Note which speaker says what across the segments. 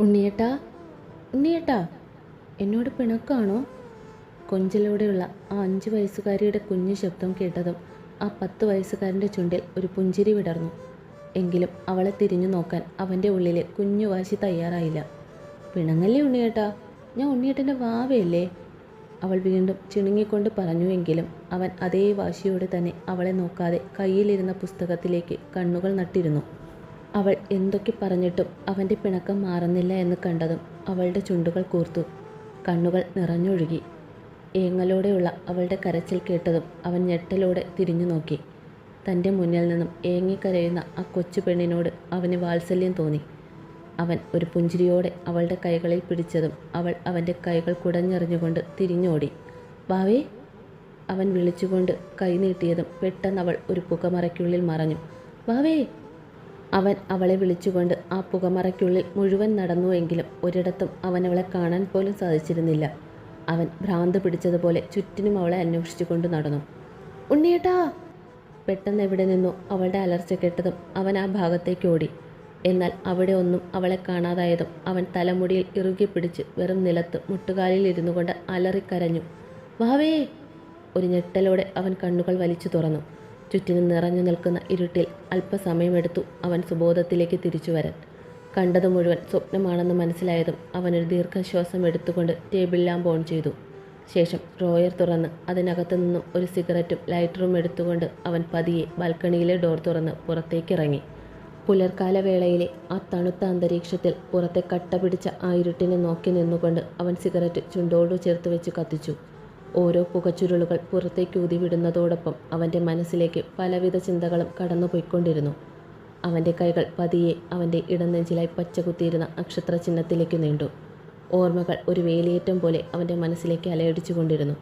Speaker 1: ഉണ്ണിയേട്ടാ ഉണ്ണിയേട്ടാ എന്നോട് പിണക്കാണോ? കൊഞ്ചലോടെയുള്ള ആ അഞ്ച് വയസ്സുകാരിയുടെ കുഞ്ഞു ശബ്ദം കേട്ടതും ആ പത്ത് വയസ്സുകാരന്റെ ചുണ്ടിൽ ഒരു പുഞ്ചിരി വിടർന്നു. എങ്കിലും അവളെ തിരിഞ്ഞു നോക്കാൻ അവന്റെ ഉള്ളിലെ കുഞ്ഞു വാശി തയ്യാറായില്ല. പിണങ്ങല്ലേ ഉണ്ണിയേട്ടാ? ഞാൻ ഉണ്ണിയേട്ടന്റെ വാവയല്ലേ? അവൾ വീണ്ടും ചിണുങ്ങിക്കൊണ്ട് പറഞ്ഞുവെങ്കിലും അവൻ അതേ വാശിയോടെ തന്നെ അവളെ നോക്കാതെ കയ്യിലിരുന്ന പുസ്തകത്തിലേക്ക് കണ്ണുകൾ നട്ടിരുന്നു. അവൾ എന്തൊക്കെ പറഞ്ഞിട്ടും അവന്റെ പിണക്കം മാറുന്നില്ല എന്ന് കണ്ടതും അവളുടെ ചുണ്ടുകൾ കൂർത്തു. കണ്ണുകൾ നിറഞ്ഞൊഴുകി. ഏങ്ങലോടെയുള്ള അവളുടെ കരച്ചിൽ കേട്ടതും അവൻ ഞെട്ടലോടെ തിരിഞ്ഞു നോക്കി. തന്റെ മുന്നിൽ നിന്നും ഏങ്ങിക്കരയുന്ന ആ കൊച്ചു പെണ്ണിനോട് അവന് വാത്സല്യം തോന്നി. അവൻ ഒരു പുഞ്ചിരിയോടെ അവളുടെ കൈകളിൽ പിടിച്ചതും അവൾ അവന്റെ കൈകൾ കുടഞ്ഞെറിഞ്ഞുകൊണ്ട് തിരിഞ്ഞോടി. ഭാവേ അവൻ വിളിച്ചുകൊണ്ട് കൈ നീട്ടിയതും പെട്ടെന്ന് അവൾ ഒരു പുകമറയ്ക്കുള്ളിൽ മറഞ്ഞു. ബാവേ അവൻ അവളെ വിളിച്ചുകൊണ്ട് ആ പുകമറയ്ക്കുള്ളിൽ മുഴുവൻ നടന്നുവെങ്കിലും ഒരിടത്തും അവൻ അവളെ കാണാൻ പോലും സാധിച്ചിരുന്നില്ല. അവൻ ഭ്രാന്ത് പിടിച്ചതുപോലെ ചുറ്റിനും അവളെ അന്വേഷിച്ചുകൊണ്ട് നടന്നു. ഉണ്ണിയേട്ടാ! പെട്ടെന്ന് എവിടെ നിന്നോ അവളുടെ അലർച്ച കേട്ടതും അവൻ ആ ഭാഗത്തേക്ക് ഓടി. എന്നാൽ അവിടെ ഒന്നും അവളെ കാണാതായതും അവൻ തലമുടിയിൽ ഇറുകി പിടിച്ച് വെറും നിലത്ത് മുട്ടുകാലിൽ ഇരുന്നു കൊണ്ട് അലറിക്കരഞ്ഞു. വാവേ! ഒരു ഞെട്ടലോടെ അവൻ കണ്ണുകൾ വലിച്ചു തുറന്നു. ചുറ്റിനും നിറഞ്ഞു നിൽക്കുന്ന ഇരുട്ടിൽ അല്പസമയമെടുത്തു അവൻ സുബോധത്തിലേക്ക് തിരിച്ചു വരാൻ. കണ്ടത് മുഴുവൻ സ്വപ്നമാണെന്ന് മനസ്സിലായതും അവനൊരു ദീർഘശ്വാസം എടുത്തുകൊണ്ട് ടേബിൾ ലാമ്പ് ഓൺ ചെയ്തു. ശേഷം ഡ്രോയർ തുറന്ന് അതിനകത്തു നിന്നും ഒരു സിഗരറ്റും ലൈറ്ററും എടുത്തുകൊണ്ട് അവൻ പതിയെ ബാൽക്കണിയിലെ ഡോർ തുറന്ന് പുറത്തേക്കിറങ്ങി. പുലർക്കാല വേളയിലെ ആ തണുത്ത അന്തരീക്ഷത്തിൽ പുറത്തെ കട്ട പിടിച്ച ആ ഇരുട്ടിനെ നോക്കി നിന്നുകൊണ്ട് അവൻ സിഗരറ്റ് ചുണ്ടോടു ചേർത്ത് വെച്ച് കത്തിച്ചു. ഓരോ പുകച്ചുരുളുകൾ പുറത്തേക്ക് ഊതിവിടുന്നതോടൊപ്പം അവന്റെ മനസ്സിലേക്ക് പലവിധ ചിന്തകളും കടന്നുപോയിക്കൊണ്ടിരുന്നു. അവന്റെ കൈകൾ പതിയെ അവന്റെ ഇടനെഞ്ചിലായി പച്ചകുത്തിയിരുന്ന നക്ഷത്ര ചിഹ്നത്തിലേക്ക് നീണ്ടു. ഓർമ്മകൾ ഒരു വേലിയേറ്റം പോലെ അവന്റെ മനസ്സിലേക്ക് അലയടിച്ചു കൊണ്ടിരുന്നു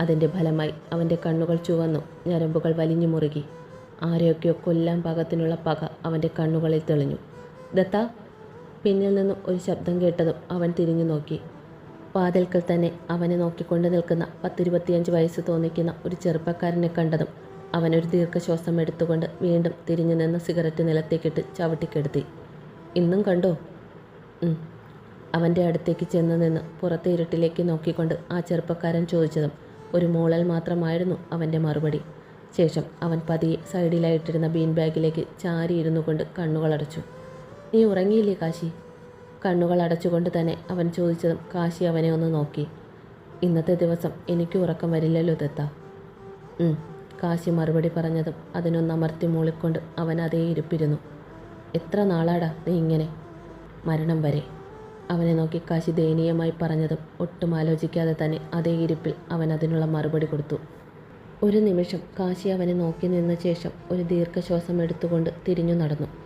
Speaker 1: അതിന്റെ ഫലമായി അവന്റെ കണ്ണുകൾ ചുവന്നു ഞരമ്പുകൾ വലിഞ്ഞു മുറുകി. ആരെയൊക്കെയോ കൊല്ലാൻ പാകത്തിനുള്ള പക അവന്റെ കണ്ണുകളിൽ തെളിഞ്ഞു. ദത്ത പിന്നിൽ നിന്നും ഒരു ശബ്ദം കേട്ടതും അവൻ തിരിഞ്ഞു നോക്കി വാതിൽക്കൽ തന്നെ അവനെ നോക്കിക്കൊണ്ട് നിൽക്കുന്ന പത്തിരുപത്തിയഞ്ച് വയസ്സ് തോന്നിക്കുന്ന ഒരു ചെറുപ്പക്കാരനെ കണ്ടതും അവനൊരു ദീർഘശ്വാസം എടുത്തുകൊണ്ട് വീണ്ടും തിരിഞ്ഞു നിന്ന് സിഗരറ്റ് നിലത്തേക്കിട്ട് ചവിട്ടിക്കെടുത്തി. ഇന്നും കണ്ടോ. അവന്റെ അടുത്തേക്ക് ചെന്ന് നിന്ന് പുറത്തെ ഇരുട്ടിലേക്ക് നോക്കിക്കൊണ്ട് ആ ചെറുപ്പക്കാരൻ ചോദിച്ചതും ഒരു മൂളൽ മാത്രമായിരുന്നു അവന്റെ മറുപടി. ശേഷം അവൻ പതിയെ സൈഡിലായിട്ടിരുന്ന ബീൻ ബാഗിലേക്ക് ചാരി ഇരുന്നു കൊണ്ട് കണ്ണുകളടച്ചു. നീ ഉറങ്ങിയില്ലേ കാശി? കണ്ണുകൾ അടച്ചുകൊണ്ട് തന്നെ അവൻ ചോദിച്ചതും കാശി അവനെ ഒന്ന് നോക്കി. ഇന്നത്തെ ദിവസം എനിക്ക് ഉറക്കം വരില്ലല്ലോ ദത്ത. കാശി മറുപടി പറഞ്ഞതും അതിനൊന്ന് അമർത്തി മൂളിക്കൊണ്ട് അവൻ അതേ ഇരിപ്പിരുന്നു. എത്ര നാളാടാ നീ ഇങ്ങനെ? മരണം വരെ. അവനെ നോക്കി കാശി ദയനീയമായി പറഞ്ഞതും ഒട്ടും ആലോചിക്കാതെ തന്നെ അതേ ഇരിപ്പിൽ അവൻ അതിനുള്ള മറുപടി കൊടുത്തു. ഒരു നിമിഷം കാശി അവനെ നോക്കി നിന്ന ശേഷം ഒരു ദീർഘശ്വാസം എടുത്തുകൊണ്ട് തിരിഞ്ഞു നടന്നു.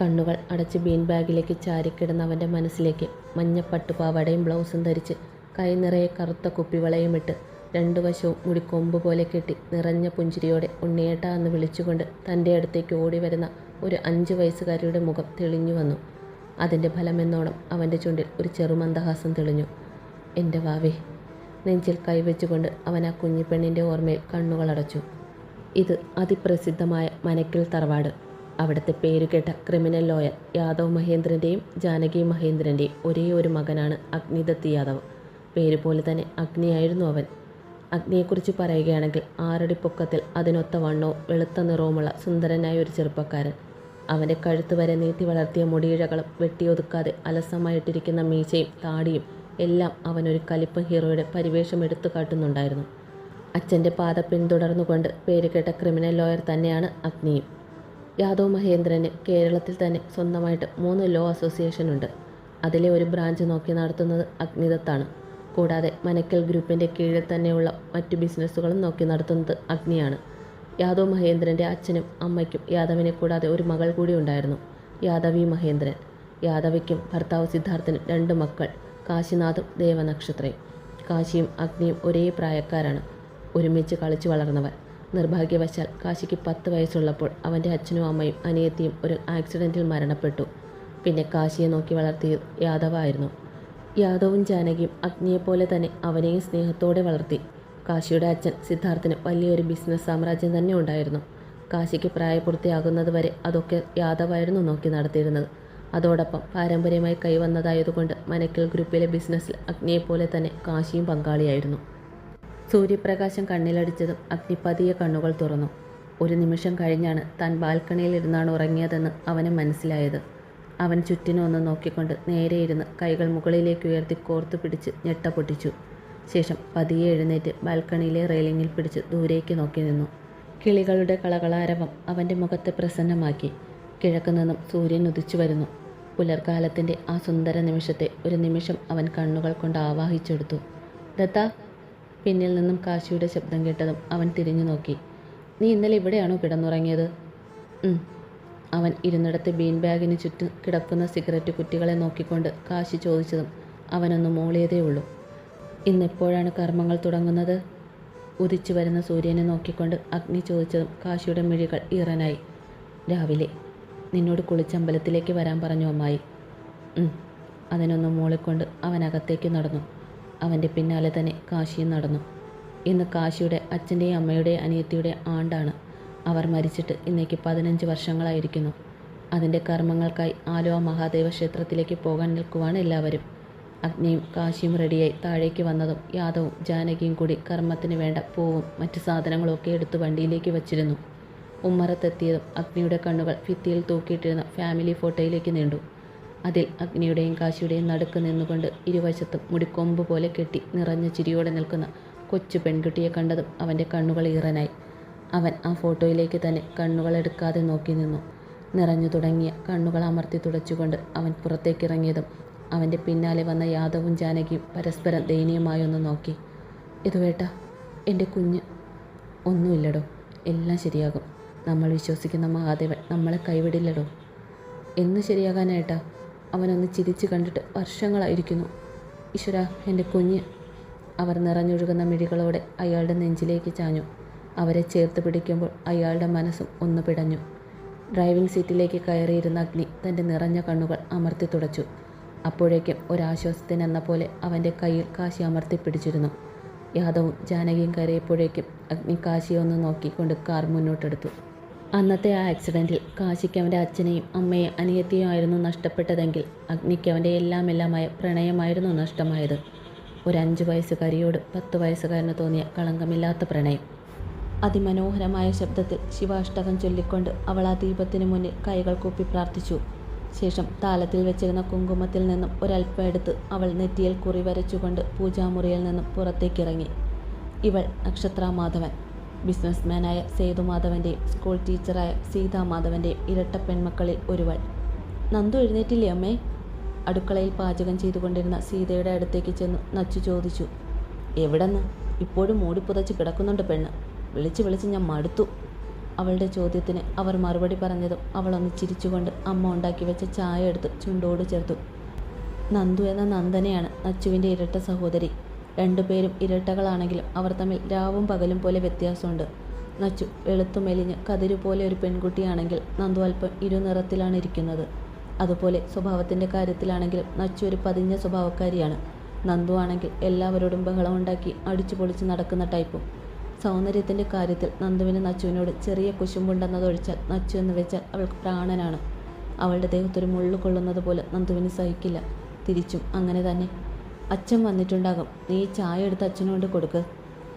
Speaker 1: കണ്ണുകൾ അടച്ച് ബീൻ ബാഗിലേക്ക് ചാരിക്കിടന്ന അവന്റെ മനസ്സിലേക്ക് മഞ്ഞ പട്ടുപാവാടയും ബ്ലൗസും ധരിച്ച് കൈ നിറയെ കറുത്ത കുപ്പിവളയും ഇട്ട് രണ്ടു വശവും മുടി കൊമ്പ് പോലെ കെട്ടി നിറഞ്ഞ പുഞ്ചിരിയോടെ ഉണ്ണിയേട്ട എന്ന് വിളിച്ചുകൊണ്ട് തന്റെ അടുത്തേക്ക് ഓടി വരുന്ന ഒരു അഞ്ച് വയസ്സുകാരിയുടെ മുഖം തെളിഞ്ഞു വന്നു. അതിന്റെ ഫലമെന്നോണം അവന്റെ ചുണ്ടിൽ ഒരു ചെറുമന്ദഹാസം തെളിഞ്ഞു. എന്റെ വാവേ നെഞ്ചിൽ കൈവച്ചുകൊണ്ട് അവൻ ആ കുഞ്ഞിപ്പെണ്ണിന്റെ ഓർമ്മയിൽ കണ്ണുകളടച്ചു ഇത് അതിപ്രസിദ്ധമായ മനക്കിൽ തറവാട്. അവിടുത്തെ പേരുകേട്ട ക്രിമിനൽ ലോയർ യാദവ് മഹേന്ദ്രന്റെയും ജാനകി മഹേന്ദ്രന്റെയും ഒരേ ഒരു മകനാണ് അഗ്നിദത്ത് യാദവ്. പേര് പോലെ തന്നെ അഗ്നിയായിരുന്നു അവൻ. അഗ്നിയെക്കുറിച്ച് പറയുകയാണെങ്കിൽ ആറടി പൊക്കത്തിൽ അതിനൊത്ത വണ്ണോ വെളുത്ത നിറവുമുള്ള സുന്ദരനായ ഒരു ചെറുപ്പക്കാരൻ. അവന്റെ കഴുത്ത് വരെ നീട്ടി വളർത്തിയ മുടിയിഴകളും വെട്ടിയൊതുക്കാതെ അലസമായിട്ടിരിക്കുന്ന മീശയും താടിയും എല്ലാം അവനൊരു കലിപ്പ് ഹീറോയുടെ പരിവേഷം എടുത്തു കാട്ടുന്നുണ്ടായിരുന്നു. അച്ഛന്റെ പാത പിന്തുടർന്നുകൊണ്ട് പേരുകേട്ട ക്രിമിനൽ ലോയർ തന്നെയാണ് അഗ്നിയും. യാദവ് മഹേന്ദ്രന് കേരളത്തിൽ തന്നെ സ്വന്തമായിട്ട് മൂന്ന് ലോ അസോസിയേഷൻ ഉണ്ട്. അതിലെ ഒരു ബ്രാഞ്ച് നോക്കി നടത്തുന്നത് അഗ്നിദത്താണ്. കൂടാതെ മനക്കൽ ഗ്രൂപ്പിന്റെ കീഴിൽ തന്നെയുള്ള മറ്റു ബിസിനസ്സുകളും നോക്കി നടത്തുന്നത് അഗ്നിയാണ്. യാദവ് മഹേന്ദ്രന്റെ അച്ഛനും അമ്മയ്ക്കും യാദവിനെ കൂടാതെ ഒരു മകൾ കൂടി ഉണ്ടായിരുന്നു. യാദവി മഹേന്ദ്രൻ. യാദവിക്കും ഭർത്താവ് സിദ്ധാർത്ഥനും രണ്ട് മക്കൾ കാശിനാഥും ദേവനക്ഷത്രയും. കാശിയും അഗ്നിയും ഒരേ പ്രായക്കാരാണ്. ഒരുമിച്ച് കളിച്ചു വളർന്നവർ. നിർഭാഗ്യവശാൽ കാശിക്ക് പത്ത് വയസ്സുള്ളപ്പോൾ അവന്റെ അച്ഛനും അമ്മയും അനിയത്തിയും ഒരു ആക്സിഡന്റിൽ മരണപ്പെട്ടു. പിന്നെ കാശിയെ നോക്കി വളർത്തിയത് യാദവായിരുന്നു. യാദവും ജാനകിയും അഗ്നിയെപ്പോലെ തന്നെ അവനെയും സ്നേഹത്തോടെ വളർത്തി. കാശിയുടെ അച്ഛൻ സിദ്ധാർത്ഥന് വലിയൊരു ബിസിനസ് സാമ്രാജ്യം തന്നെ ഉണ്ടായിരുന്നു. കാശിക്ക് പ്രായപൂർത്തിയാകുന്നതുവരെ അതൊക്കെ യാദവായിരുന്നു നോക്കി നടത്തിയിരുന്നത്. അതോടൊപ്പം പാരമ്പര്യമായി കൈവന്നതായതുകൊണ്ട് മനക്കൽ ഗ്രൂപ്പിലെ ബിസിനസ്സിൽ അഗ്നിയെപ്പോലെ തന്നെ കാശിയും പങ്കാളിയായിരുന്നു. സൂര്യപ്രകാശം കണ്ണിലടിച്ചതും അഗ്നിപതിയെ കണ്ണുകൾ തുറന്നു. ഒരു നിമിഷം കഴിഞ്ഞാണ് താൻ ബാൽക്കണിയിൽ ഇരുന്നാണ് ഉറങ്ങിയതെന്ന് അവന് മനസ്സിലായത്. അവൻ ചുറ്റിനൊന്ന് നോക്കിക്കൊണ്ട് നേരെ ഇരുന്ന് കൈകൾ മുകളിലേക്ക് ഉയർത്തി കോർത്തു പിടിച്ച് ഞെട്ട പൊട്ടിച്ചു. ശേഷം പതിയെ എഴുന്നേറ്റ് ബാൽക്കണിയിലെ റെയിലിങ്ങിൽ പിടിച്ച് ദൂരേക്ക് നോക്കി നിന്നു. കിളികളുടെ കളകളാരവം അവന്റെ മുഖത്തെ പ്രസന്നമാക്കി. കിഴക്ക് നിന്നും സൂര്യൻ ഉദിച്ചു വരുന്നു. പുലർകാലത്തിന്റെ ആ സുന്ദര നിമിഷത്തെ ഒരു നിമിഷം അവൻ കണ്ണുകൾ കൊണ്ട് ആവാഹിച്ചെടുത്തു. ദത്താ പിന്നിൽ നിന്നും കാശിയുടെ ശബ്ദം കേട്ടതും അവൻ തിരിഞ്ഞു നോക്കി. നീ ഇന്നലെ ഇവിടെയാണോ കിടന്നുറങ്ങിയത്? അവൻ ഇരുന്നിടത്ത് ബീൻ ബാഗിന് ചുറ്റും കിടക്കുന്ന സിഗരറ്റ് കുറ്റികളെ നോക്കിക്കൊണ്ട് കാശി ചോദിച്ചതും അവനൊന്ന് മൂളിയതേ ഉള്ളൂ. ഇന്നെപ്പോഴാണ് കർമ്മങ്ങൾ തുടങ്ങുന്നത്? ഉദിച്ചു വരുന്ന സൂര്യനെ നോക്കിക്കൊണ്ട് അഗ്നി ചോദിച്ചതും കാശിയുടെ മിഴികൾ ഈറനായി. രാവിലെ. നിന്നോട് കുളിച്ചമ്പലത്തിലേക്ക് വരാൻ പറഞ്ഞു അമ്മായി. അതിനൊന്ന് മൂളിക്കൊണ്ട് അവനകത്തേക്ക് നടന്നു. അവന്റെ പിന്നാലെ തന്നെ കാശിയും നടന്നു. ഇന്ന് കാശിയുടെ അച്ഛന്റെയും അമ്മയുടെയും അനിയത്തിയുടെ ആണ്ടാണ്. അവർ മരിച്ചിട്ട് ഇന്നേക്ക് പതിനഞ്ച് വർഷങ്ങളായിരിക്കുന്നു. അതിന്റെ കർമ്മങ്ങൾക്കായി ആലുവ മഹാദേവ ക്ഷേത്രത്തിലേക്ക് പോകാൻ നിൽക്കുവാണ് എല്ലാവരും. അഗ്നിയും കാശിയും റെഡിയായി താഴേക്ക് വന്നതും യാദവും ജാനകിയും കൂടി കർമ്മത്തിന് വേണ്ട പൂവും മറ്റു സാധനങ്ങളൊക്കെ എടുത്ത് വണ്ടിയിലേക്ക് വച്ചിരുന്നു. ഉമ്മറത്തെത്തിയതും അഗ്നിയുടെ കണ്ണുകൾ ഭിത്തിയിൽ തൂക്കിയിട്ടിരുന്ന ഫാമിലി ഫോട്ടോയിലേക്ക് നീണ്ടു. അതിൽ അഗ്നിയുടെയും കാശിയുടെയും നടുക്ക് നിന്നുകൊണ്ട് ഇരുവശത്തും മുടിക്കൊമ്പ് പോലെ കെട്ടി നിറഞ്ഞ ചിരിയോടെ നിൽക്കുന്ന കൊച്ചു പെൺകുട്ടിയെ കണ്ടതും അവന്റെ കണ്ണുകൾ ഈറനായി. അവൻ ആ ഫോട്ടോയിലേക്ക് തന്നെ കണ്ണുകൾ എടുക്കാതെ നോക്കി നിന്നു. നിറഞ്ഞു തുടങ്ങിയ കണ്ണുകൾ അമർത്തി തുടച്ചുകൊണ്ട് അവൻ പുറത്തേക്കിറങ്ങിയതും അവന്റെ പിന്നാലെ വന്ന യാദവും ജാനകിയും പരസ്പരം ദയനീയമായൊന്ന് നോക്കി. ഇതുവേട്ട എന്റെ കുഞ്ഞ്. ഒന്നുമില്ലടോ എല്ലാം ശരിയാകും. നമ്മൾ വിശ്വസിക്കുന്ന മഹാദേവൻ നമ്മളെ കൈവിടില്ലടോ. എന്ന് ശരിയാകാനായിട്ടാ അവനൊന്ന് ചിരിച്ചു കണ്ടിട്ട് വർഷങ്ങളായിരിക്കുന്നു. ഈശ്വര എന്റെ കുഞ്ഞ്. അവർ നിറഞ്ഞൊഴുകുന്ന മിഴികളോടെ അയാളുടെ നെഞ്ചിലേക്ക് ചാഞ്ഞു. അവരെ ചേർത്ത് പിടിക്കുമ്പോൾ അയാളുടെ മനസ്സും ഒന്ന് പിടഞ്ഞു. ഡ്രൈവിംഗ് സീറ്റിലേക്ക് കയറിയിരുന്ന അഗ്നി തന്റെ നിറഞ്ഞ കണ്ണുകൾ അമർത്തി തുടച്ചു. അപ്പോഴേക്കും ഒരാശ്വാസത്തിനെന്ന പോലെ അവന്റെ കയ്യിൽ കാശി അമർത്തി പിടിച്ചിരുന്നു. യാദവും ജാനകിയും കയറിയപ്പോഴേക്കും അഗ്നി കാശിയെ ഒന്ന് നോക്കിക്കൊണ്ട് കാർ മുന്നോട്ടെടുത്തു. അന്നത്തെ ആ ആക്സിഡന്റിൽ കാശിക്ക് അവന്റെ അച്ഛനെയും അമ്മയെയും അനിയത്തിയും ആയിരുന്നു നഷ്ടപ്പെട്ടതെങ്കിൽ അഗ്നിക്ക് അവന്റെ എല്ലാം എല്ലാമായ പ്രണയമായിരുന്നു നഷ്ടമായത്. ഒരു അഞ്ച് വയസ്സുകാരിയോട് പത്ത് വയസ്സുകാരന് തോന്നിയ കളങ്കമില്ലാത്ത പ്രണയം. അതിമനോഹരമായ ശബ്ദത്തിൽ ശിവാഷ്ടകം ചൊല്ലിക്കൊണ്ട് അവൾ ആ ദീപത്തിന് മുന്നിൽ കൈകൾ കൂപ്പി പ്രാർത്ഥിച്ചു. ശേഷം താലത്തിൽ വെച്ചിരുന്ന കുങ്കുമത്തിൽ നിന്നും ഒരൽപ്പം എടുത്ത് അവൾ നെറ്റിയിൽ കുറി വരച്ചുകൊണ്ട് പൂജാമുറിയിൽ നിന്നും പുറത്തേക്കിറങ്ങി. ഇവൾ നക്ഷത്ര മാധവൻ ബിസിനസ്മാനായ സേതു മാധവന്റെയും സ്കൂൾ ടീച്ചറായ സീതാ മാധവന്റെയും ഇരട്ട പെൺമക്കളിൽ ഒരുവൾ. നന്ദു എഴുന്നേറ്റില്ലേ അമ്മേ? അടുക്കളയിൽ പാചകം ചെയ്തുകൊണ്ടിരുന്ന സീതയുടെ അടുത്തേക്ക് ചെന്ന് നച്ചു ചോദിച്ചു. എവിടെന്ന്? ഇപ്പോഴും മൂടിപ്പുതച്ച് കിടക്കുന്നുണ്ട് പെണ്ണ്. വിളിച്ച് വിളിച്ച് ഞാൻ മടുത്തു. അവളുടെ ചോദ്യത്തിന് അവർ മറുപടി പറഞ്ഞതും അവളൊന്ന് ചിരിച്ചുകൊണ്ട് അമ്മ ഉണ്ടാക്കി വെച്ച ചായ എടുത്ത് ചുണ്ടോട് ചേർത്തു. നന്ദു എന്ന നന്ദനയാണ് നച്ചുവിന്റെ ഇരട്ട സഹോദരി. രണ്ടുപേരും ഇരട്ടകളാണെങ്കിലും അവർ തമ്മിൽ രാവും പകലും പോലെ വ്യത്യാസമുണ്ട്. നച്ചു വെളുത്തു മെലിഞ്ഞ് കതിരു പോലെ ഒരു പെൺകുട്ടിയാണെങ്കിൽ നന്ദു അല്പം ഇരുനിറത്തിലാണ് ഇരിക്കുന്നത്. അതുപോലെ സ്വഭാവത്തിന്റെ കാര്യത്തിലാണെങ്കിലും നച്ചു ഒരു പതിഞ്ഞ സ്വഭാവക്കാരിയാണ്. നന്ദു ആണെങ്കിൽ എല്ലാവരോടും ബഹളമുണ്ടാക്കി അടിച്ചു പൊളിച്ച് നടക്കുന്ന ടൈപ്പും. സൗന്ദര്യത്തിന്റെ കാര്യത്തിൽ നന്ദുവിന് നച്ചുവിനോട് ചെറിയ കുശുമ്പുണ്ടെന്നതൊഴിച്ചാൽ നച്ചു എന്ന് വെച്ചാൽ അവൾക്ക് പ്രാണനാണ്. അവളുടെ ദേഹത്തൊരു മുള്ളു കൊള്ളുന്നത് പോലെ നന്ദുവിന് സഹിക്കില്ല. തിരിച്ചും അങ്ങനെ തന്നെ അച്ഛൻ വന്നിട്ടുണ്ടാകും. നീ ചായ എടുത്ത് അച്ഛനോട് കൊടുക്ക്.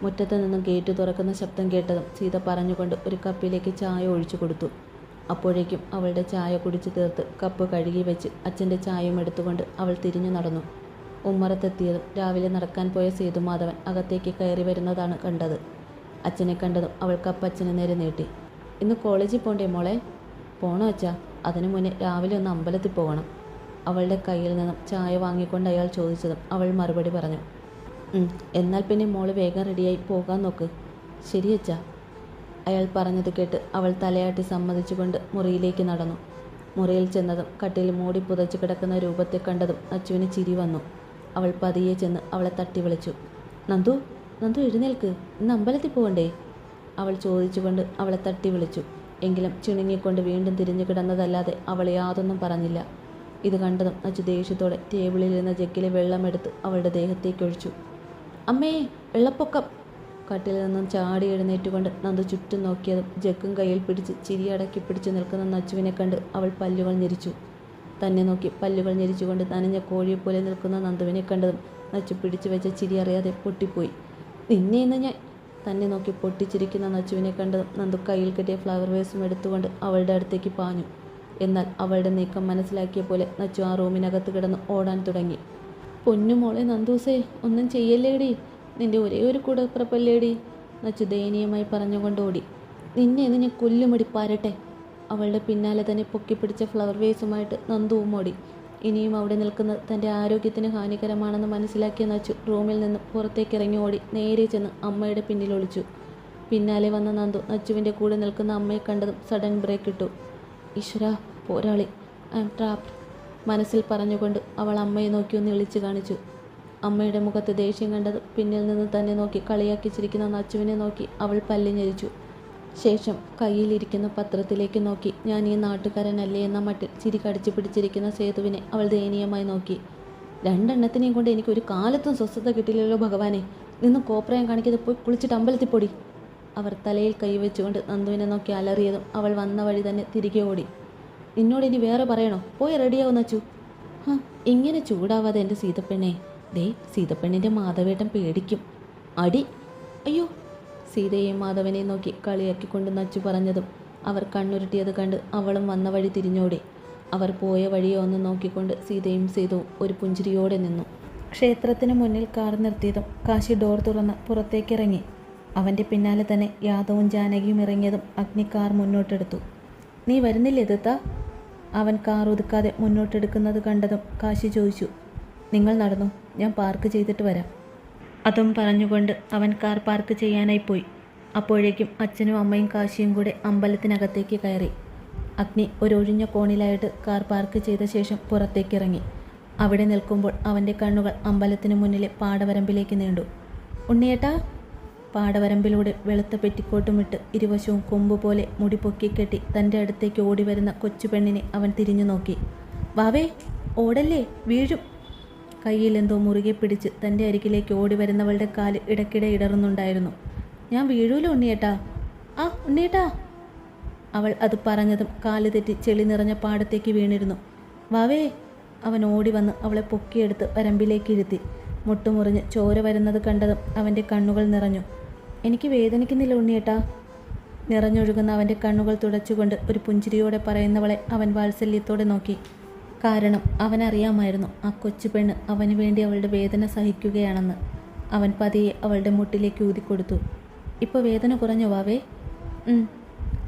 Speaker 1: മുറ്റത്ത് നിന്നും ഗേറ്റ് തുറക്കുന്ന ശബ്ദം കേട്ടതും സീത പറഞ്ഞുകൊണ്ട് ഒരു കപ്പിലേക്ക് ചായ ഒഴിച്ചു കൊടുത്തു. അപ്പോഴേക്കും അവളുടെ ചായ കുടിച്ചു തീർത്ത് കപ്പ് കഴുകി വെച്ച് അച്ഛന്റെ ചായയും എടുത്തുകൊണ്ട് അവൾ തിരിഞ്ഞു നടന്നു. ഉമ്മറത്തെത്തിയതും രാവിലെ നടക്കാൻ പോയ സേതുമാധവൻ അകത്തേക്ക് കയറി വരുന്നതാണ് കണ്ടത്. അച്ഛനെ കണ്ടതും അവൾ കപ്പ് അച്ഛനെ നേരെ നീട്ടി. ഇന്ന് കോളേജിൽ പോണ്ടേ മോളെ? പോണോ അച്ഛാ. അതിനു മുന്നേ രാവിലെ ഒന്ന് അമ്പലത്തിൽ പോകണം. അവളുടെ കയ്യിൽ നിന്നും ചായ വാങ്ങിക്കൊണ്ട് അയാൾ ചോദിച്ചതും അവൾ മറുപടി പറഞ്ഞു എന്നാൽ പിന്നെ മോൾ വേഗം റെഡിയായി പോകാൻ നോക്ക്. ശരിയച്ച അയാൾ പറഞ്ഞത് കേട്ട് അവൾ തലയാട്ടി സമ്മതിച്ചുകൊണ്ട് മുറിയിലേക്ക് നടന്നു. മുറിയിൽ ചെന്നതും കട്ടിൽ മൂടി പുതച്ചു കിടക്കുന്ന രൂപത്തെ കണ്ടതും അച്ചുവിന് ചിരി വന്നു. അവൾ പതിയെ ചെന്ന് അവളെ തട്ടി വിളിച്ചു നന്ദു നന്ദു എഴുന്നേൽക്ക് ഇന്ന് അമ്പലത്തിൽ പോകണ്ടേ അവൾ ചോദിച്ചുകൊണ്ട് അവളെ തട്ടി വിളിച്ചു. എങ്കിലും ചുണുങ്ങിക്കൊണ്ട് വീണ്ടും തിരിഞ്ഞു കിടന്നതല്ലാതെ അവൾ യാതൊന്നും പറഞ്ഞില്ല. ഇത് കണ്ടതും അച്ചു ദേഷ്യത്തോടെ ടേബിളിലിരുന്ന ജഗ്ഗിലെ വെള്ളമെടുത്ത് അവളുടെ ദേഹത്തേക്ക് ഒഴിച്ചു. അമ്മേ വെള്ളപ്പൊക്കം. കട്ടിൽ നിന്നും ചാടി എഴുന്നേറ്റുകൊണ്ട് നന്ദു ചുറ്റും നോക്കിയതും ജഗ്ഗും കയ്യിൽ പിടിച്ച് ചിരിയടക്കി പിടിച്ചു നിൽക്കുന്ന നച്ചുവിനെ കണ്ട് അവൾ പല്ലുകൾ ഞെരിച്ചു. തന്നെ നോക്കി പല്ലുകൾ ഞെരിച്ചുകൊണ്ട് നനഞ്ഞ കോഴിയെപ്പോലെ നിൽക്കുന്ന നന്ദുവിനെ കണ്ടതും നച്ചു പിടിച്ചു വെച്ച ചിരി അറിയാതെ പൊട്ടിപ്പോയി. നിന്നെ ഇന്ന് ഞാൻ തന്നെ നോക്കി പൊട്ടിച്ചിരിക്കുന്ന നച്ചുവിനെ കണ്ടതും നന്ദു കയ്യിൽ കെട്ടിയ ഫ്ലവർ വേസും എടുത്തുകൊണ്ട് അവളുടെ അടുത്തേക്ക് പാഞ്ഞു. എന്നാൽ അവളുടെ നീക്കം മനസ്സിലാക്കിയ പോലെ നച്ചു ആ റൂമിനകത്ത് കിടന്ന് ഓടാൻ തുടങ്ങി. പൊന്നുമോളെ നന്ദൂസേ ഒന്നും ചെയ്യല്ലേടി? നിന്റെ ഒരേ ഒരു കൂടപ്പുറപ്പല്ലേടി? നച്ചു ദയനീയമായി പറഞ്ഞുകൊണ്ട് ഓടി. നിന്നെ നിന്നെ കൊല്ലുമടി പാരട്ടെ. അവളുടെ പിന്നാലെ തന്നെ പൊക്കിപ്പിടിച്ച ഫ്ലവർ വേസുമായിട്ട് നന്ദുവും ഓടി. ഇനിയും അവിടെ നിൽക്കുന്നത് തന്റെ ആരോഗ്യത്തിന് ഹാനികരമാണെന്ന് മനസ്സിലാക്കിയ നച്ചു റൂമിൽ നിന്ന് പുറത്തേക്ക് ഇറങ്ങി ഓടി നേരെ ചെന്ന് അമ്മയുടെ പിന്നിൽ ഒളിച്ചു. പിന്നാലെ വന്ന നന്ദു നച്ചുവിന്റെ കൂടെ നിൽക്കുന്ന അമ്മയെ കണ്ടതും സഡൻ ബ്രേക്ക് ഇട്ടു. ഈശ്വര പോരാളി. ഐ എം ട്രാപ്ഡ് മനസ്സിൽ പറഞ്ഞുകൊണ്ട് അവൾ അമ്മയെ നോക്കി ഒന്ന് ഇളിച്ചു കാണിച്ചു. അമ്മയുടെ മുഖത്ത് ദേഷ്യം കണ്ടത് പിന്നിൽ നിന്ന് തന്നെ നോക്കി കളിയാക്കി ചിരിക്കുന്ന നച്ചുവിനെ നോക്കി അവൾ പല്ലിഞ്ഞരിച്ചു ശേഷം കയ്യിലിരിക്കുന്ന പത്രത്തിലേക്ക് നോക്കി. ഞാൻ ഈ നാട്ടുകാരനല്ലേ എന്ന മട്ടിൽ ചിരി കടിച്ചു പിടിച്ചിരിക്കുന്ന സേതുവിനെ അവൾ ദയനീയമായി നോക്കി. രണ്ടെണ്ണത്തിനെയും കൊണ്ട് എനിക്ക് ഒരു കാലത്തും സ്വസ്ഥത കിട്ടില്ലല്ലോ ഭഗവാനെ. നിന്ന് കോപ്രയം കാണിക്കാതെ പോയി കുളിച്ചിട്ട് അമ്പലത്തിൽ പൊടി. അവർ തലയിൽ കൈവച്ചുകൊണ്ട് നന്ദുവിനെ നോക്കി അലറിയതും അവൾ വന്ന വഴി തന്നെ തിരികെ ഓടി. നിന്നോട് ഇനി വേറെ പറയണോ? പോയി റെഡിയാവും നച്ചു ഇങ്ങനെ ചൂടാവാതെ എന്റെ സീതപ്പെണ്ണേ. ദേ സീതപ്പെണ്ണിന്റെ മാധവേട്ടൻ പേടിക്കും. അടി. അയ്യോ സീതയെയും മാധവനെയും നോക്കി കളിയാക്കിക്കൊണ്ട് നച്ചു പറഞ്ഞതും അവർ കണ്ണുരുട്ടിയത് കണ്ട് അവളും വന്ന വഴി തിരിഞ്ഞോടി. അവർ പോയ വഴിയെ ഒന്ന് നോക്കിക്കൊണ്ട് സീതയും സീതവും ഒരു പുഞ്ചിരിയോടെ നിന്നു. ക്ഷേത്രത്തിന് മുന്നിൽ കാർ നിർത്തിയതും കാശി ഡോർ തുറന്ന് പുറത്തേക്കിറങ്ങി. അവന്റെ പിന്നാലെ തന്നെ യാദവും ജാനകിയും ഇറങ്ങിയതും അഗ്നി കാർ മുന്നോട്ടെടുത്തു. നീ വരുന്നില്ലേ ദത്ത? അവൻ കാർ ഒതുക്കാതെ മുന്നോട്ടെടുക്കുന്നത് കണ്ടതും കാശി ചോദിച്ചു നിങ്ങൾ നടന്നു? ഞാൻ പാർക്ക് ചെയ്തിട്ട് വരാം. അതും പറഞ്ഞുകൊണ്ട് അവൻ കാർ പാർക്ക് ചെയ്യാനായി പോയി. അപ്പോഴേക്കും അച്ഛനും അമ്മയും കാശിയും കൂടെ അമ്പലത്തിനകത്തേക്ക് കയറി. അഗ്നി ഒരൊഴിഞ്ഞ കോണിലായിട്ട് കാർ പാർക്ക് ചെയ്ത ശേഷം പുറത്തേക്ക് ഇറങ്ങി. അവിടെ നിൽക്കുമ്പോൾ അവന്റെ കണ്ണുകൾ അമ്പലത്തിന് മുന്നിലെ പാടവരമ്പിലേക്ക് നീണ്ടു. ഉണ്ണിയേട്ടാ പാടവരമ്പിലൂടെ വെളുത്ത പെറ്റിക്കോട്ടുമിട്ട് ഇരുവശവും കൊമ്പ് പോലെ മുടി പൊക്കിക്കെട്ടി തന്റെ അടുത്തേക്ക് ഓടി വരുന്ന കൊച്ചു പെണ്ണിനെ അവൻ തിരിഞ്ഞു നോക്കി. വാവേ ഓടല്ലേ? വീഴും. കയ്യിൽ എന്തോ മുറുകെ പിടിച്ച് തന്റെ അരികിലേക്ക് ഓടി വരുന്നവളുടെ കാൽ ഇടയ്ക്കിടെ ഇടറുന്നുണ്ടായിരുന്നു. ഞാൻ വീഴൂല ഉണ്ണിയേട്ടാ? ആ ഉണ്ണിയേട്ടാ. അവൾ അത് പറഞ്ഞതും കാൽ തെറ്റി ചെളി നിറഞ്ഞ പാടത്തേക്ക് വീണിരുന്നു. വാവേ അവൻ ഓടി വന്ന് അവളെ പൊക്കിയെടുത്ത് വരമ്പിലേക്ക് ഇരുത്തി മുട്ടുമുറിഞ്ഞ് ചോര വരുന്നത് കണ്ടതും അവന്റെ കണ്ണുകൾ നിറഞ്ഞു. എനിക്ക് വേദനിക്കുന്നില്ല ഉണ്ണിയേട്ടാ. നിറഞ്ഞൊഴുകുന്ന അവന്റെ കണ്ണുകൾ തുടച്ചുകൊണ്ട് ഒരു പുഞ്ചിരിയോടെ പറയുന്നവളെ അവൻ വാത്സല്യത്തോടെ നോക്കി. കാരണം അവനറിയാമായിരുന്നു ആ കൊച്ചു പെണ്ണ് അവന് വേണ്ടി അവളുടെ വേദന സഹിക്കുകയാണെന്ന്. അവൻ പതിയെ അവളുടെ മുട്ടിലേക്ക് ഊതിക്കൊടുത്തു. ഇപ്പോൾ വേദന കുറഞ്ഞോ വാവേ?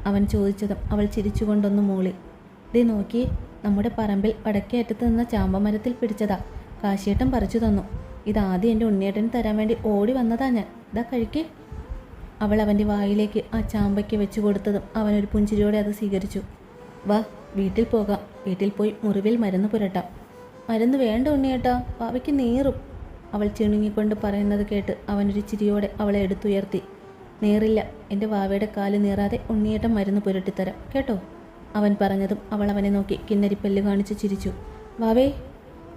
Speaker 1: അവൻ ചോദിച്ചതും അവൾ ചിരിച്ചുകൊണ്ടൊന്ന് മൂളി. ദേ നോക്കി നമ്മുടെ പറമ്പിൽ വടക്കേ അറ്റത്ത് നിന്ന ചാമ്പമരത്തിൽ പിടിച്ചതാ. കാശിയേട്ടൻ പറിച്ചു തന്നു. ഇതാദ്യം എന്റെ ഉണ്ണിയേട്ടന് തരാൻ വേണ്ടി ഓടി വന്നതാ ഞാൻ. ഇതാ കഴിക്കേ. അവൾ അവന്റെ വായിലേക്ക് ആ ചാമ്പയ്ക്ക് വെച്ചു കൊടുത്തതും അവനൊരു പുഞ്ചിരിയോടെ അത് സ്വീകരിച്ചു. വാ വീട്ടിൽ പോകാം. വീട്ടിൽ പോയി മുറിവിൽ മരുന്ന് പുരട്ടാം. മരുന്ന് വേണ്ട ഉണ്ണിയേട്ടാ. വാവയ്ക്ക് നീറും. അവൾ ചിണുങ്ങിക്കൊണ്ട് പറയുന്നത് കേട്ട് അവനൊരു ചിരിയോടെ അവളെ എടുത്തുയർത്തി. നീറില്ല. എന്റെ വാവയുടെ കാൽ നീറാതെ ഉണ്ണിയേട്ടൻ മരുന്ന് പുരട്ടിത്തരാം. കേട്ടോ? അവൻ പറഞ്ഞതും അവൾ അവനെ നോക്കി കിന്നരിപ്പല്ല് കാണിച്ച് ചിരിച്ചു. വാവേ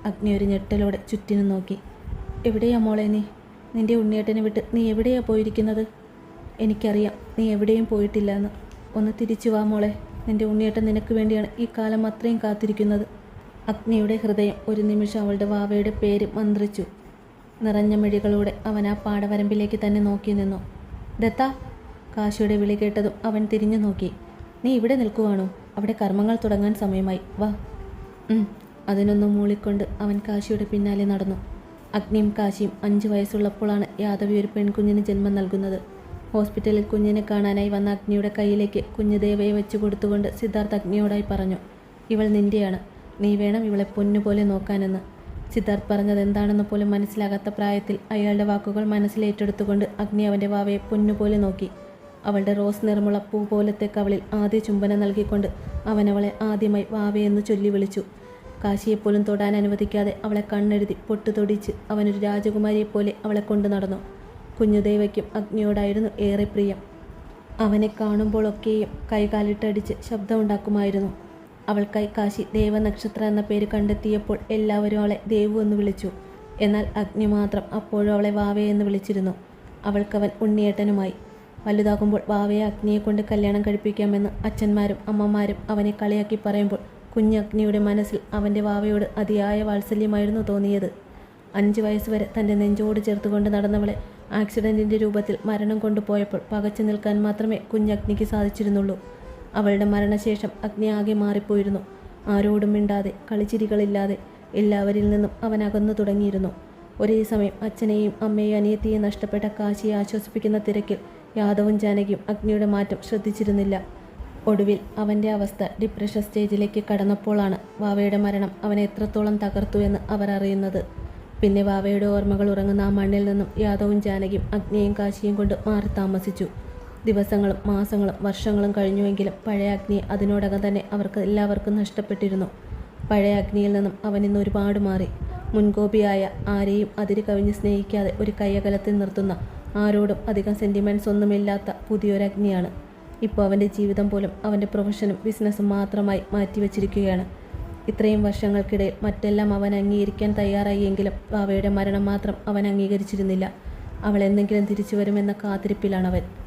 Speaker 1: അഗ്നി ഒരു ഞെട്ടലോടെ ചുറ്റിനും നോക്കി. എവിടെയാ മോളെ നീ? നിന്റെ ഉണ്ണിയേട്ടനെ വിട്ട് നീ എവിടെയാ പോയിരിക്കുന്നത്? എനിക്കറിയാം. നീ എവിടെയും പോയിട്ടില്ല എന്ന് ഒന്ന് തിരിച്ചു വാ മോളെ. നിന്റെ ഉണ്ണിയേട്ടൻ നിനക്ക് വേണ്ടിയാണ് ഈ കാലം അത്രയും കാത്തിരിക്കുന്നത്. അഗ്നിയുടെ ഹൃദയം ഒരു നിമിഷം അവളുടെ വാവയുടെ പേര് മന്ത്രിച്ചു. നിറഞ്ഞ മിഴികളോടെ അവൻ ആ പാടവരമ്പിലേക്ക് തന്നെ നോക്കി നിന്നു. ദത്ത കാശിയുടെ വിളി കേട്ടതും അവൻ തിരിഞ്ഞു നോക്കി. നീ ഇവിടെ നിൽക്കുവാണോ? അവിടെ കർമ്മങ്ങൾ തുടങ്ങാൻ സമയമായി. വാ. അതിനൊന്നും മൂളിക്കൊണ്ട് അവൻ കാശിയുടെ പിന്നാലെ നടന്നു. അഗ്നിയും കാശിയും അഞ്ച് വയസ്സുള്ളപ്പോഴാണ് യാദവി ഒരു പെൺകുഞ്ഞിന് ജന്മം നൽകുന്നത്. ഹോസ്പിറ്റലിൽ കുഞ്ഞിനെ കാണാനായി വന്ന അഗ്നിയുടെ കയ്യിലേക്ക് കുഞ്ഞ് ദേവയെ വെച്ചു കൊടുത്തുകൊണ്ട് സിദ്ധാർത്ഥ് അഗ്നിയോടായി പറഞ്ഞു ഇവൾ നിന്റെയാണ്. നീ വേണം ഇവളെ പൊന്നുപോലെ നോക്കാനെന്ന്. സിദ്ധാർത്ഥ് പറഞ്ഞത് എന്താണെന്ന് പോലും മനസ്സിലാകാത്ത പ്രായത്തിൽ അയാളുടെ വാക്കുകൾ മനസ്സിലേറ്റെടുത്തുകൊണ്ട് അഗ്നി അവന്റെ വാവയെ പൊന്നുപോലെ നോക്കി. അവളുടെ റോസ് നിറമുള്ള പൂ പോലത്തെ കവളിൽ ആദ്യ ചുംബനം നൽകിക്കൊണ്ട് അവൻ അവളെ ആദ്യമായി വാവയെന്ന് ചൊല്ലി വിളിച്ചു. കാശിയെപ്പോലും തൊടാൻ അനുവദിക്കാതെ അവളെ കണ്ണെഴുതി പൊട്ടുതൊടിച്ച് അവനൊരു രാജകുമാരിയെപ്പോലെ അവളെ കൊണ്ടു നടന്നു. കുഞ്ഞുദേവയ്ക്കും അഗ്നിയോടായിരുന്നു ഏറെ പ്രിയം. അവനെ കാണുമ്പോഴൊക്കെയും കൈകാലിട്ടടിച്ച് ശബ്ദമുണ്ടാക്കുമായിരുന്നു. അവൾക്കായി കാശി ദേവനക്ഷത്ര എന്ന പേര് കണ്ടെത്തിയപ്പോൾ എല്ലാവരും അവളെ ദേവു എന്ന് വിളിച്ചു. എന്നാൽ അഗ്നി മാത്രം അപ്പോഴും അവളെ വാവേ എന്ന് വിളിച്ചിരുന്നു. അവൾക്കവൻ ഉണ്ണിയേട്ടനുമായി. വലുതാകുമ്പോൾ വാവയെ അഗ്നിയെ കൊണ്ട് കല്യാണം കഴിപ്പിക്കാമെന്ന് അച്ഛന്മാരും അമ്മമാരും അവനെ കളിയാക്കി പറയുമ്പോൾ കുഞ്ഞു അഗ്നിയുടെ മനസ്സിൽ അവന്റെ വാവയോട് അതിയായ വാത്സല്യമായിരുന്നു തോന്നിയത്. അഞ്ച് വയസ്സുവരെ തന്റെ നെഞ്ചോട് ചേർത്തുകൊണ്ട് നടന്നവളെ ആക്സിഡന്റിന്റെ രൂപത്തിൽ മരണം കൊണ്ടുപോയപ്പോൾ പകച്ചു നിൽക്കാൻ മാത്രമേ കുഞ്ഞഗ്നിക്ക് സാധിച്ചിരുന്നുള്ളൂ. അവളുടെ മരണശേഷം അഗ്നി ആകെ മാറിപ്പോയിരുന്നു. ആരോടും മിണ്ടാതെ കളിച്ചിരികളില്ലാതെ എല്ലാവരിൽ നിന്നും അവൻ അകന്നു തുടങ്ങിയിരുന്നു. ഒരേ സമയം അച്ഛനെയും അമ്മയെയും അനിയത്തിയെയും നഷ്ടപ്പെട്ട കാശിയെ ആശ്വസിപ്പിക്കുന്ന തിരക്കിൽ യാദവും ജാനകിയും അഗ്നിയുടെ മാറ്റം ശ്രദ്ധിച്ചിരുന്നില്ല. ഒടുവിൽ അവന്റെ അവസ്ഥ ഡിപ്രഷൻ സ്റ്റേജിലേക്ക് കടന്നപ്പോഴാണ് വാവയുടെ മരണം അവനെ എത്രത്തോളം തകർത്തു എന്ന് അവർ അറിയുന്നത്. പിന്നെ വാവയുടെ ഓർമ്മകൾ ഉറങ്ങുന്ന ആ മണ്ണിൽ നിന്നും യാദവും ജാനകിയും അഗ്നിയും കാശിയും കൊണ്ട് മാറി താമസിച്ചു. ദിവസങ്ങളും മാസങ്ങളും വർഷങ്ങളും കഴിഞ്ഞുവെങ്കിലും പഴയ അഗ്നിയെ അതിനോടകം തന്നെ അവർക്ക് എല്ലാവർക്കും നഷ്ടപ്പെട്ടിരുന്നു. പഴയ അഗ്നിയിൽ നിന്നും അവൻ ഇന്ന് ഒരുപാട് മാറി. മുൻകോപിയായ ആരെയും അതിര് കവിഞ്ഞ് സ്നേഹിക്കാതെ ഒരു കയ്യകലത്തിൽ നിർത്തുന്ന ആരോടും അധികം സെന്റിമെന്റ്സ് ഒന്നുമില്ലാത്ത പുതിയൊരു അഗ്നിയാണ് ഇപ്പോൾ അവന്റെ ജീവിതം പോലും അവന്റെ പ്രൊഫഷനും ബിസിനസ്സും മാത്രമായി മാറ്റിവെച്ചിരിക്കുകയാണ്. ഇത്രയും വർഷങ്ങൾക്കിടയിൽ മറ്റെല്ലാം അവൻ അംഗീകരിക്കാൻ തയ്യാറായെങ്കിലും ബാവയുടെ മരണം മാത്രം അവൻ അംഗീകരിച്ചിരുന്നില്ല. അവൾ എന്തെങ്കിലും തിരിച്ചു വരുമെന്ന കാത്തിരിപ്പിലാണവൻ.